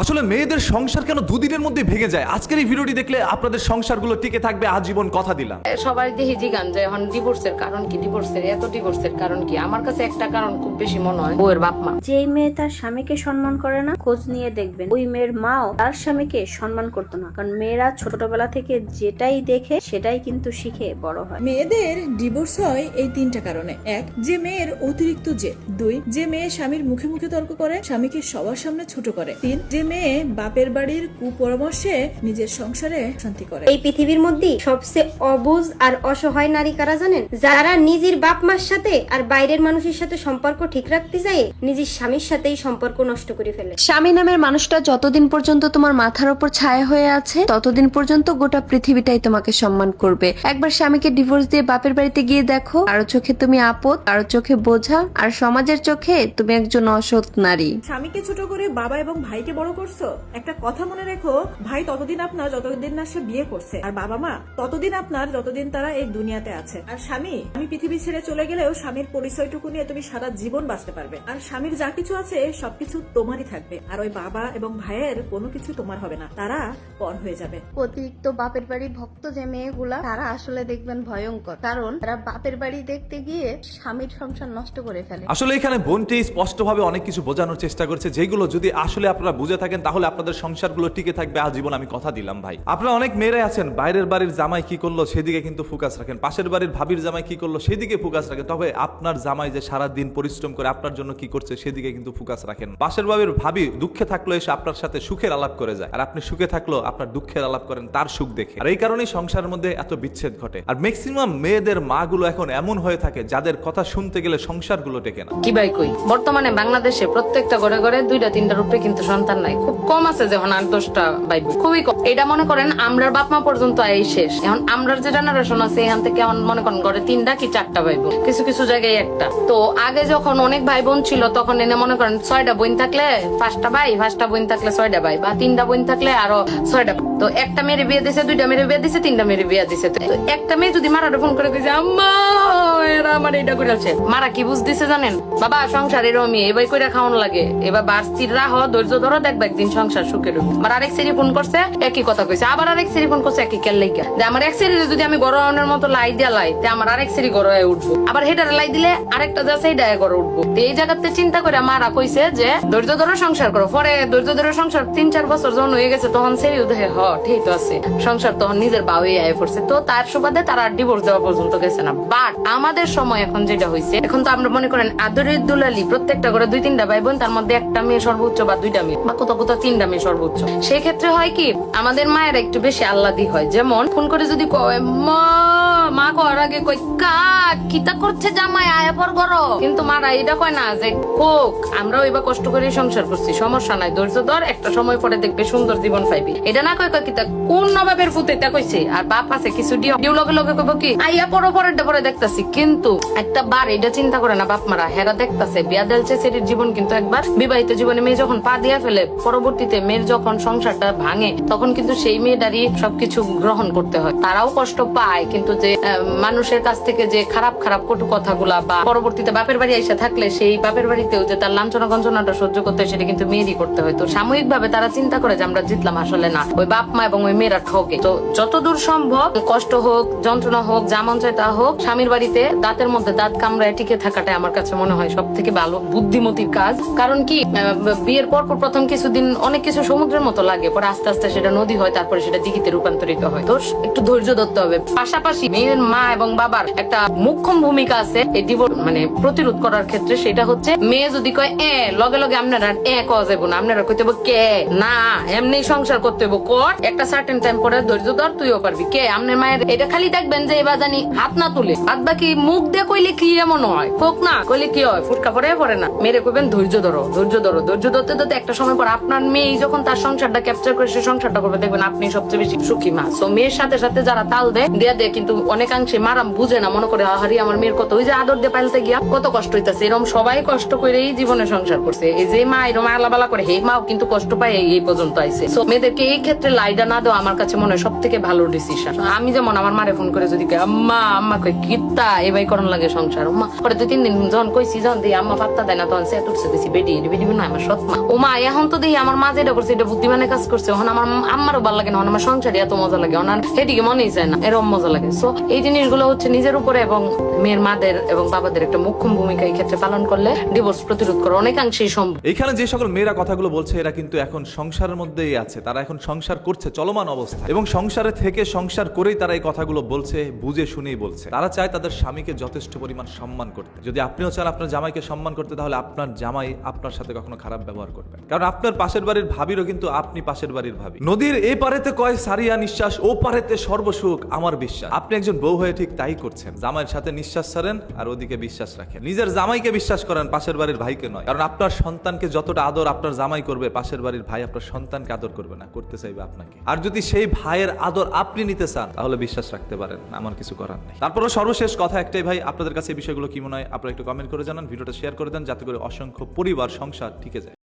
আসলে মেয়েদের সংসার কেন দুদিনের মধ্যে ভেঙে যায়? আজকের এই ভিডিওটি দেখলে আপনাদের সংসারগুলো টিকে থাকবে আজীবন কথা দিলাম। সবাই দেখি জিগান যে এখন ডিভোর্সের কারণ কি? ডিভোর্সের এত ডিভোর্সের কারণ কি? আমার কাছে একটা কারণ খুব বেশি মনে হয় বউয়ের বাপ মা। যেই মেয়ে তার স্বামীকে সম্মান করে না খোঁজ নিয়ে দেখবেন। ওই মেয়ের মাও তার স্বামীকে সম্মান করতো না। কারণ মেয়েরা ছোটবেলা থেকে যেটাই দেখে সেটাই কিন্তু শিখে বড় হয়। মেয়েদের ডিভোর্স হয় এই তিনটা কারণে। এক যে মেয়ের অতিরিক্ত জেদ। দুই যে মেয়ে স্বামীর মুখে মুখে তর্ক করে স্বামীকে সবার সামনে ছোট করে। তিন যে মেয়ে বাপের বাড়ির কুপরামর্শে নিজের সংসারে শান্তি করে। এই পৃথিবীর মধ্যে সবচেয়ে অবুজ আর অসহায় নারী কারা জানেন? যারা নিজের বাপ মার সাথে আর বাইরের মানুষের সাথে সম্পর্ক ঠিক রাখতে যায় নিজের স্বামীর সাথেই সম্পর্ক নষ্ট করে ফেলে। স্বামী নামের মানুষটা যতদিন পর্যন্ত তোমার মাথার উপর ছায়া হয়ে আছে ততদিন পর্যন্ত গোটা পৃথিবীটাই তোমাকে সম্মান করবে। একবার স্বামীকে ডিভোর্স দিয়ে বাপের বাড়িতে গিয়ে দেখো কারও চোখে তুমি আপদ কারও চোখে বোঝা আর সমাজের চোখে তুমি একজন অসৎ নারী। স্বামীকে ছোট করে বাবা এবং ভাইকে বড় করছ? একটা কথা মনে রেখো ভাই ততদিন আপনার যতদিন না সে বিয়ে করছে আর বাবা মা ততদিন আপনার যতদিন তারা এই দুনিয়াতে আছে। আর স্বামী আমি পৃথিবী ছেড়ে চলে গেলেও স্বামীর পরিচয়টুকু নিয়ে তুমি সারা জীবন বাঁচতে পারবে। আর স্বামীর যা কিছু আছে সবকিছু তোমারই থাকবে। আর ওই বাবা এবং ভাইয়ের কোনো কিছু তোমার হবে না। তারা পর হয়ে যাবে। অতিরিক্ত বাপের বাড়ি ভক্ত যে মেয়েগুলা তারা আসলে দেখবেন ভয়ঙ্কর। কারণ তারা বাপের বাড়ি দেখতে গিয়ে স্বামীর সংসার নষ্ট করে ফেলে। আসলে এখানে বোনটি স্পষ্টভাবে অনেক কিছু বোঝানোর চেষ্টা করছে যেগুলো যদি আসলে আপনারা বুঝে থাকেন, তাহলে আপনাদের সংসারগুলো টিকে থাকবে। আজীবন আমি কথা দিলাম, ভাই। আপনারা অনেক মেয়েরাই আছেন, বাইরের বাড়ির জামাই কি করল, সেদিকে কিন্তু ফোকাস রাখেন। পাশের বাড়ির ভাবির জামাই কি করল, সেদিকে ফোকাস রাখেন। তবে আপনার জামাই যে সারা দিন পরিশ্রম করে আপনার জন্য কি করছে, সেদিকে কিন্তু ফোকাস রাখেন পাশের বাড়ির ভাবি দুঃখে থাকল, এসে আপনার সাথে সুখের আলাপ করে যায়। আর আপনি সুখে থাকল, আপনার দুঃখের আলাপ করেন, তার সুখ দেখে। আর এই কারণেই সংসারের মধ্যে এত বিচ্ছেদ ঘটে। আর ম্যাক্সিমাম মেয়েদের মাগুলো এখন এমন হয়ে থাকে, যাদের কথা শুনতে গেলে সংসারগুলো টেকে না। কি ভাই কই? বর্তমানে বাংলাদেশে প্রত্যেকটা ঘরে ঘরে দুইটা, তিনটা রূপে কিন্তু সন্তান নাই। খুব কম আছে আট, দশটা ভাই বোন। খুবই কম। এটা মনে করেন আমরার বাপ মা পর্যন্ত শেষ। এখন আমরার যে জেনারেশন আছে, এখান থেকে মনে করেন ঘরে তিনটা কি চারটা কিছু কিছু জায়গায় একটা। তো আগে যখন অনেক ভাই বোন ছিল, তখন এনে মনে করেন ছয়টা বোন থাকলে পাঁচটা ভাই, পাঁচটা বোন থাকলে ছয়টা ভাই, বা তিনটা বোন থাকলে আরও ছয়টা তো একটা মেয়ের বিয়ে দিছে, দুইটা মেয়ের বিয়ে দিছে, তিনটা মেয়ের বিয়ে দিছে। তো একটা মেয়ে যদি মারাটা ফোন করে কইছে, আম্মা, এরা আমার এটা মারা কি বুঝতেছে জানেন? বাবা, সংসার এরমই এবার কইরা খাওয়ান লাগে। এবার বাস্তির রাহ ধৈর্য ধরো দেখবে একদিন সংসার সুখের হবে। আমার আরেক সেরি ফোন করছে, একই কথা কইছে। আবার আরেক সেরি ফোন করছে, একই কেল লাইগা যে আমার এক সেরি যদি আমি গরমের মতো লাই দিয়া লাই, তে আমার আরেক সেরি হয়ে উঠবো। আবার হেটারে লাই দিলে আরেকটা যা সেই ডায়ে গড়ে উঠবো। এই জায়গাতে চিন্তা করে মারা কইছে যে, ধৈর্য ধরো সংসার করো। পরে ধৈর্য ধরো সংসার তিন চার বছর যখন হয়ে গেছে, তখন সেরি উদয় হ, ঠিক তো আছে। সংসার তখন নিজের বাউই আয় পড়ছে। তো তার সুবাদে তারা ডিভোর্স দেওয়া পর্যন্ত গেছে না। বাট আমাদের সময় এখন যেটা হয়েছে এখন তো আমরা মনে করেন আদরের দুলালি, প্রত্যেকটা করে দুই তিনটা ভাই বোন তার মধ্যে একটা মেয়ে সর্বোচ্চ বা দুইটা মেয়ে। বা কোথাও কোথাও সর্বোচ্চ। সেই ক্ষেত্রে হয় কি, আমাদের মায়ের একটু বেশি আল্লাদি হয়। যেমন, ফোন করে যদি কয়, মা মা কর আগে কই, কা, কিতা করছে জামাই? আয়া পর কিন্তু মারা এটা কয় না যে কোক আমরা এবার কষ্ট করে সংসার করছি, সমস্যা নাই, ধৈর্য ধর, একটা সময় পরে দেখবে সুন্দর জীবন পাইবি। এটা না কয় কয়, কিতা, কোন নবাবের ফুতে তা কইছে? আর বাপ আছে, কিছু লগে লগে কইব কি, আইয়া পরো দেখতাছি। কিন্তু একটা বার এটা চিন্তা করে না বাপ মারা, হেরা দেখতাছে, বিয়া দেলছে সেটির জীবন কিন্তু একবার বিবাহিত জীবনে মেয়ে যখন পা দিয়া ফেলে, পরবর্তীতে মেয়ের যখন সংসারটা ভাঙে, তখন কিন্তু সেই মেয়েটারই সবকিছু গ্রহণ করতে হয়। তারাও কষ্ট পায়, কিন্তু যে মানুষের কাছ থেকে যে খারাপ খারাপ কটু কথাগুলা বা পরবর্তীতে বাপের বাড়ি এসে থাকলে সেই বাপের বাড়িতেও যে তার লাঞ্ছনা গঞ্চনাটা সহ্য করতে হয়, সেটা কিন্তু মেয়েরই করতে হয়। তো সাময়িক ভাবে তারা চিন্তা করে যে আমরা জিতলাম আসলে না। ওই বাপ মা এবং ওই মেয়েরা ঠকে। তো যতদূর সম্ভব, কষ্ট হোক, যন্ত্রণা হোক, যা মন চায় তা হোক, স্বামীর বাড়িতে দাঁতের মধ্যে দাঁত কামড়ায় টিকে থাকাটাই আমার কাছে মনে হয় সব থেকে ভালো বুদ্ধিমতির কাজ। কারণ কি বিয়ের পর পর প্রথম কিছুদিন অনেক কিছু সমুদ্রের মতো লাগে। পরে আস্তে আস্তে সেটা নদী হয়, তারপরে সেটা দিঘিতে রূপান্তরিত হয়। তো একটু ধৈর্য ধরতে হবে। পাশাপাশি মেয়ের মা এবং বাবার একটা মুখ্যম ভূমিকা আছে এই ডিভোর্স মানে প্রতিরোধ করার ক্ষেত্রে, সেটা হচ্ছে মেয়ে যদি কয়, এ, লগে লগে আপনারা এ কওয়া যাব না, আপনারা কইতে কে? না, এমনি সংসার করতে হইব, কর, একটা সার্টেন টাইম পরে ধৈর্য ধর, তুইও পারবি, কে? আপনার মায়ের এটা খালি দেখবেন যে এবার জানি হাত না তুলে বাদ বাকি মুখ দিয়ে কইলে কি এমন হয়? কোক না, কইলে কি হয়? ফুটকা পরে পরে না। মেরে কইবেন, ধৈর্য ধরো ধৈর্য ধরো, ধৈর্য ধরতে ধরতে একটা সময় পর আপনার মেয়ে যখন তার সংসারটা ক্যাপচার করে, সে সংসারটা করবে, দেখবেন আপনি সবচেয়ে বেশি সুখী মা। তো মেয়ের সাথে সাথে যারা তাল দেয়, দেয়া দেয় কিন্তু অনেকাংশে মারাম বুঝে না মনে করে আহারি আমার মেয়ের কত ওই যে আদর দিয়ে পাইলতে গিয়া কত কষ্ট হইতাছে। এরকম সবাই কষ্ট করে করেই জীবনে সংসার করছে। এই যে মা এরকম আলাবালা করে হে মাও কিন্তু কষ্ট পায় এই- এই পর্যন্ত আইছে। So, মেয়েদেরকে এই ক্ষেত্রে লাইডা না দেওয়া আমার কাছে মনে হয় সব থেকে ভালো ডিসিশন আমি যেমন আমার মারে ফোন করে যদি আম্মা আম্মা কই কিত্তা এবাই করন লাগে সংসার। আম্মা পরে দুই তিন দিন যখন কইছি যখন দিই আম্মা পাত্তা দেয় না তখন সে উঠছে দিছি বেডি বেডি না আমার সৎ মা। এখন তো দেখি আমার মা যেটা করছে এটা বুদ্ধিমানের কাজ করছে। এখন আমার আম্মারও ভালো লাগে না আমার সংসারে এত মজা লাগে আর সেদিকে মনেই যায় না এরম মজা লাগে। সো এই জিনিসগুলো হচ্ছে নিজের উপরে এবং মেয়ের মাদের এবং বাবাদের একটা মুখ্য ভূমিকা এই ক্ষেত্রে পালন করলে ডিভোর্স প্রতিরোধ করা অনেকাংশেই সম্ভব। এইখানে যে সকল মেয়েরা কথাগুলো বলছে, এরা কিন্তু এখন সংসারের মধ্যেই আছে। তারা এখন সংসার করছে, চলমান অবস্থা। এবং সংসারে থেকে সংসার করেই তারা এই কথাগুলো বলছে, বুঝে শুনেই বলছে। তারা চায় তাদের স্বামীকে যথেষ্ট পরিমাণ সম্মান করতে। যদি আপনিও চান আপনার জামাইকে সম্মান করতে, তাহলে আপনার জামাই আপনার সাথে কখনো খারাপ ব্যবহার করবে কারণ আপনার পাশের বাড়ির ভাবিরও কিন্তু আপনি পাশের বাড়ির ভাবি। নদীর এই পারেতে কয় সারিয়া নিঃশ্বাস ও পারেতে সর্বসুখ, আমার বিশ্বাস। আপনি একজন বউ হয়ে ঠিক তাই করছেন। জামাইয়ের সাথে নিঃশ্বাস ছাড়েন আর ওদিকে বিশ্বাস রাখেন। নিজের জামাইকে বিশ্বাস করেন, পাশের বাড়ির ভাইকে নয়। কারণ আপনার সন্তানকে যতটা আদর আপনার জামাই করবে, পাশের বাড়ির ভাই আপনার সন্তানকে আদর করবে না, করতে চাইবে আপনাকে। আর যদি সেই ভাইয়ের আদর আপনি নিতে চান, তাহলে বিশ্বাস রাখতে পারেন আমার কিছু করার নেই। তারপরে সর্বশেষ কথা একটাই, ভাই, আপনাদের কাছে এই বিষয়গুলো কি মনে হয়? আপনারা একটু কমেন্ট করে জানান, ভিডিওটা শেয়ার করে দেন, যাতে করে অসংখ্য পরিবার, সংসার টিকে যায়।